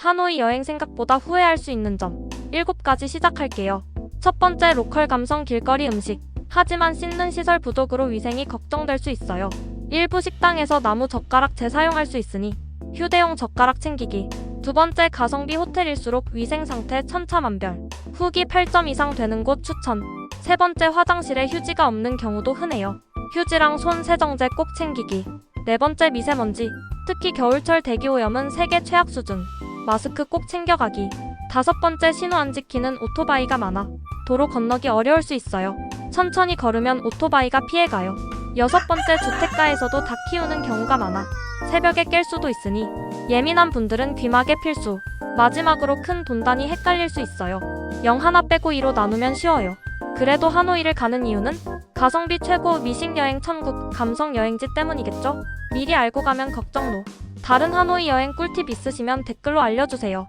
하노이 여행 생각보다 후회할 수 있는 점 7가지 시작할게요. 첫 번째 로컬 감성 길거리 음식. 하지만 씻는 시설 부족으로 위생이 걱정될 수 있어요. 일부 식당에서 나무 젓가락 재사용할 수 있으니 휴대용 젓가락 챙기기. 두 번째 가성비 호텔일수록 위생 상태 천차만별. 후기 8점 이상 되는 곳 추천. 세 번째 화장실에 휴지가 없는 경우도 흔해요. 휴지랑 손 세정제 꼭 챙기기. 네 번째 미세먼지. 특히 겨울철 대기오염은 세계 최악 수준. 마스크 꼭 챙겨가기. 다섯 번째 신호 안 지키는 오토바이가 많아. 도로 건너기 어려울 수 있어요. 천천히 걸으면 오토바이가 피해가요. 여섯 번째 주택가에서도 닭 키우는 경우가 많아. 새벽에 깰 수도 있으니 예민한 분들은 귀마개 필수. 마지막으로 큰 돈단이 헷갈릴 수 있어요. 0 하나 빼고 2로 나누면 쉬워요. 그래도 하노이를 가는 이유는 가성비 최고 미식 여행 천국 감성 여행지 때문이겠죠? 미리 알고 가면 걱정 노. 다른 하노이 여행 꿀팁 있으시면 댓글로 알려주세요.